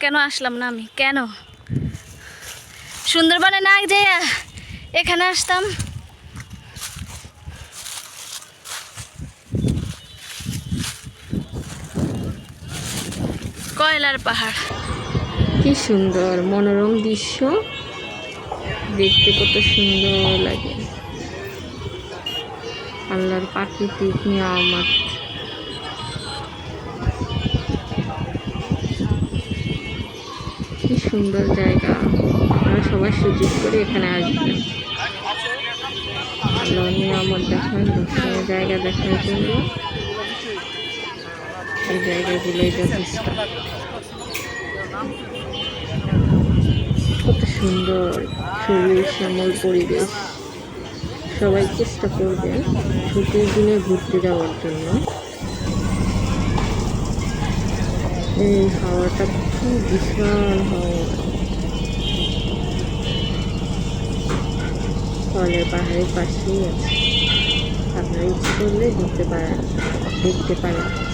কেন আসলাম না আমি? কেন? সুন্দরবনে না যে এখানে আসতাম। কয়লার পাহাড়। কি সুন্দর, মনোরম দৃশ্য। দেখতে কত সুন্দর লাগে। আল্লাহর প্রাকৃতিক নিয়ামত। কি সুন্দর জায়গা। আপনারা সবাই সুযোগ করে এখানে আসবেন। আল্লাহ নিয়ামত দেখান, দর্শনীয় জায়গা দেখার জন্য। এই জায়গাগুলোই যথেষ্ট। কত সুন্দর সবুজ শ্যামল পরিবেশ। সবাই চেষ্টা করবেন ছুটির দিনে ঘুরতে যাওয়ার জন্য। এই হাওয়াটা কি বিশাল হাওয়া। ফলের পাহাড়ের পাশেই আছে। আপনারা ইচ্ছে করলে ঘুরতে পারেন, দেখতে পারেন।